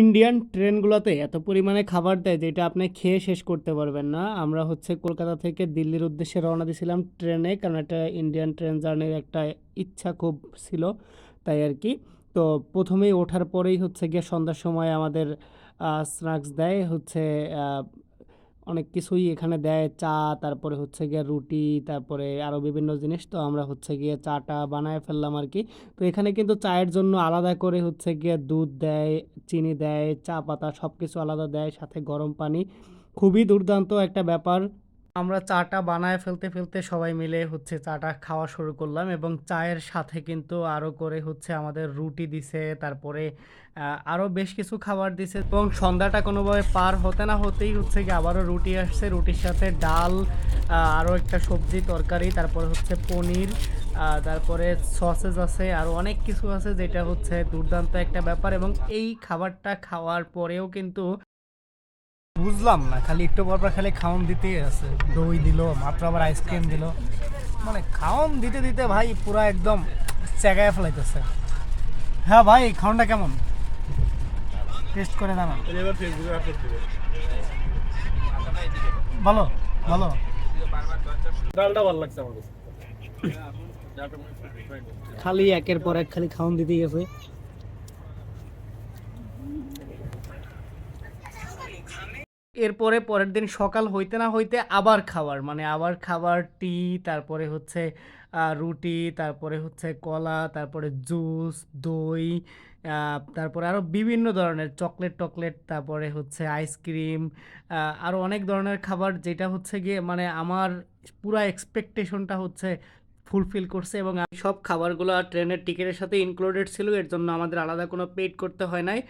Indian ট্রেনগুলোতে এত পরিমাণে খাবার দেয় যেটা আপনি খেয়ে শেষ করতে পারবেন না। আমরা হচ্ছে কলকাতা থেকে দিল্লির উদ্দেশ্যে রওনা দিয়েছিলাম ট্রেনে, কারণ একটা ইন্ডিয়ান ট্রেন জার্নির একটা ইচ্ছা খুব ছিল তাই আর কি। তো প্রথমেই ওঠার পরেই হচ্ছে গিয়ে সন্ধ্যার সময় আমাদের স্ন্যাক্স দেয় হচ্ছে অনেক কিছুই এখানে দেয়। চা, তারপরে হচ্ছে গিয়ে রুটি, তারপরে আরও বিভিন্ন জিনিস। তো আমরা হচ্ছে গিয়ে চাটা বানায় ফেললাম আর কি তো এখানে কিন্তু চায়ের জন্য আলাদা করে হচ্ছে গিয়ে দুধ দেয়, চিনি দেয়, চা পাতা সব কিছু আলাদা দেয়, সাথে গরম পানি। খুবই দুর্দান্ত একটা ব্যাপার। আমরা চাটা বানায় ফেলতে ফেলতে সবাই মিলে হচ্ছে চাটা খাওয়া শুরু করলাম এবং চায়ের সাথে কিন্তু আরও করে হচ্ছে আমাদের রুটি দিছে, তারপরে আরও বেশ কিছু খাবার দিছে এবং সন্ধ্যাটা কোনোভাবে পার হতে না হতেই হচ্ছে কি আবারও রুটি আসছে, রুটির সাথে ডাল আরও একটা সবজি তরকারি, তারপরে হচ্ছে পনির তারপরে সসেজ আছে, আর অনেক কিছু আছে যেটা হচ্ছে দুর্দান্ত একটা ব্যাপার এবং এই খাবারটা খাওয়ার পরেও কিন্তু বুঝলাম না খালি একটু পর পর খালি খাওন দিতেই আছে। দই দিল মাত্র আবার আইসক্রিম দিল। মানে খাওন দিতে দিতে ভাই পুরো একদম চেগায় ফেলাইতেছে। হ্যাঁ ভাই খাওনটা কেমন? টেস্ট করে জানান। দেবে। ভালো ভালো ডালটা ভালো লাগছে আমার খালি একের পর এক খালি খাওন দিতেই গেছে এরপরে পরের দিন সকাল হইতে না হইতে আবার খাবার মানে আবার খাবার, টি, তারপরে হচ্ছে রুটি, তারপরে হচ্ছে কলা, তারপরে জুস, দই তারপরে আরও বিভিন্ন ধরনের চকলেট টকলেট, তারপরে হচ্ছে আইসক্রিম আরও অনেক ধরনের খাবার যেটা হচ্ছে গিয়ে মানে আমার পুরা এক্সপেকটেশনটা হচ্ছে ফুলফিল করছে এবং সব খাবারগুলো ট্রেনের টিকিটের সাথে ইনক্লুডেড ছিল, এর জন্য আমাদের আলাদা কোনো পেড করতে হয় নাই।